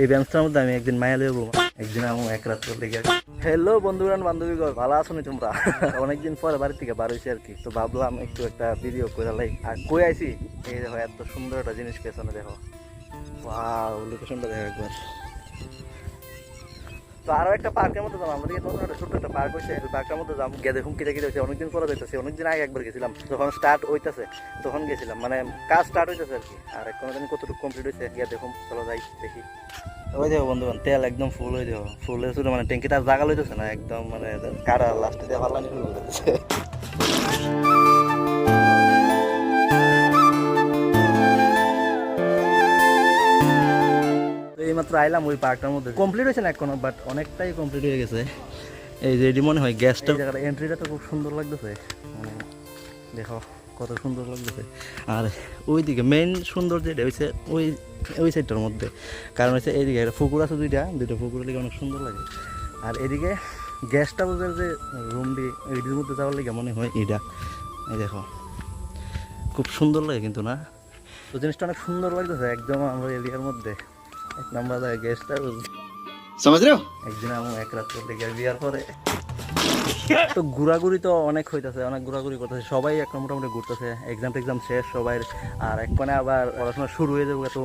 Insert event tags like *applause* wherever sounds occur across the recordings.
এই ব্যাংকটার মধ্যে আমি একদিন মায়া লেবো একদিন আমি এক রাত করে লেগে হ্যালো বন্ধুগণ বান্ধবী ভালো আছো নি তোমরা? *laughs* অনেকদিন পরে বাড়ি থেকে বার হয়েছি আর কি। তো ভাবলাম একটু একটা ভিডিও করে লাই। আর কই আইছি? এই দেখো এত সুন্দর একটা জিনিস পেছনে দেখো। বা লোকেশনটা দেখো একবার। তো আরও একটা পার্কের মধ্যে যাব। আমাদের নতুন একটা ছোট্ট একটা পার্ক হয়েছে ওই পার্কের মধ্যে যাব। দেখুন কিটা কিটা হয়েছে অনেকদিন পরে যাইতেছে, অনেকদিন আগে একবার গেছিলাম। যখন স্টার্ট হইতেছে, তখন গেছিলাম। মানে কাজ স্টার্ট হইতেছে আর কি। আর এখন জানি কতটুকু কমপ্লিট হয়েছে গিয়ে দেখুন, চলো যাই, দেখি। ওই দেখো বন্ধুগণ, তেল একদম ফুল হয়ে দেখো। ফুল হয়ে শুধু মানে ট্যাঙ্কিটা জাগা লইতেছে না, একদম মানে কাটা লাস্টে দিয়ে ভালো শুরু করতেছে এইমাত্র আইলাম ওই পার্কটার মধ্যে। কমপ্লিট হয়েছে না এখনও? বাট অনেকটাই কমপ্লিট হয়ে গেছে। এই যে এটি মনে হয় গ্যাসটা জায়গাটা এন্ট্রিটা তো খুব সুন্দর লাগতেছে। মানে দেখো কত সুন্দর লাগতেছে। আর ওইদিকে মেইন সুন্দর যেটা হয়েছে ওই ওই সাইডটার মধ্যে। কারণ হচ্ছে এইদিকে একটা পুকুর আছে দুইটা দুইটা পুকুরের দিকে অনেক সুন্দর লাগে। আর এদিকে গ্যাসটা বোঝার যে রুমটি এইটির মধ্যে যাওয়ার লাগে মনে হয় এইটা এই দেখো খুব সুন্দর লাগে কিন্তু না? তো জিনিসটা অনেক সুন্দর লাগতেছে একদম আমার এরিয়ার মধ্যে। এক নম্বর গেস্ট হাউস সমাজ রে একদিন আমি এক রাত করতে গিয়ে বিয়ার পরে। *laughs* তো ঘোরাঘুরি তো অনেক হইতাছে অনেক ঘোরাঘুরি করতেছে। সবাই একটা মোটামুটি ঘুরতেছে এক্সাম টেক্সাম শেষ সবাই আর এক মানে আবার পড়াশোনা শুরু হয়ে যাবে। তো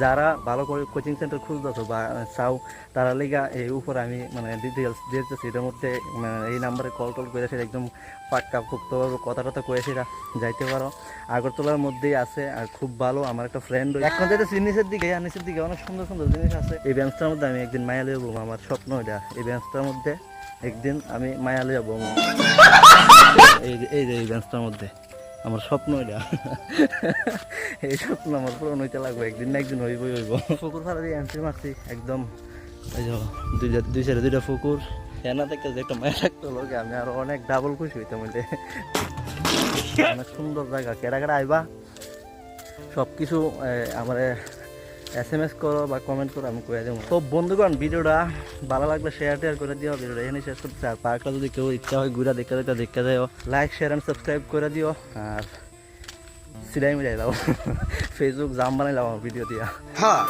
যারা ভালো করে কোচিং সেন্টার খুঁজতেছো বা চাও তারা লেগা এই উপরে আমি মানে ডিটেলস দিতেছি। এটার মধ্যে মানে এই নাম্বারে কল টল করে সেটা একদম পাক্কা পুক্তভাবে কথা টথা কয়ে সেটা যাইতে পারো। আগরতলার মধ্যেই আছে আর খুব ভালো। আমার একটা ফ্রেন্ড এখন যেটা নিচের দিকে আর নিচের দিকে অনেক সুন্দর সুন্দর জিনিস আছে। এই ব্যাংকটার মধ্যে আমি একদিন মায়া লেবো আমার স্বপ্ন এটা। এই ব্যাংকটার মধ্যে একদিন আমি মায়া লেবো এই যে এই ব্যাংকটার মধ্যে। আমার স্বপ্ন এটা। এই স্বপ্ন আমার পূরণ হইতে লাগবে। একদিন না একদিন হইবই হইব। পুকুর ফাড়া দিয়ে এন্ট্রি মারছি একদম। এই যে দুইটা দুই সাইডে দুইটা পুকুর এনা থেকে যে একটা মায়া থাকতো লোকে আমি আরও অনেক ডাবল খুশি হইতাম হইলে অনেক সুন্দর জায়গা। কেডা কেডা আইবা। সব কিছু আমার এস এম এস করো বা কমেন্ট করো, আমি করে দেবো। তো বন্ধুগণ, ভিডিওটা ভালো লাগলে শেয়ার টেয়ার করে দিও, ভিডিওটা এখানে শেষ করতে আর পার্কটা যদি কেউ ইচ্ছা হয় ঘুরা দেখতে দেখতে দেখতে যাও। লাইক শেয়ার অ্যান্ড সাবস্ক্রাইব করে দিও। আর সিলাই মিলাই দাও। *laughs* ফেসবুক জাম বানাই লাও ভিডিও দিয়া। हाँ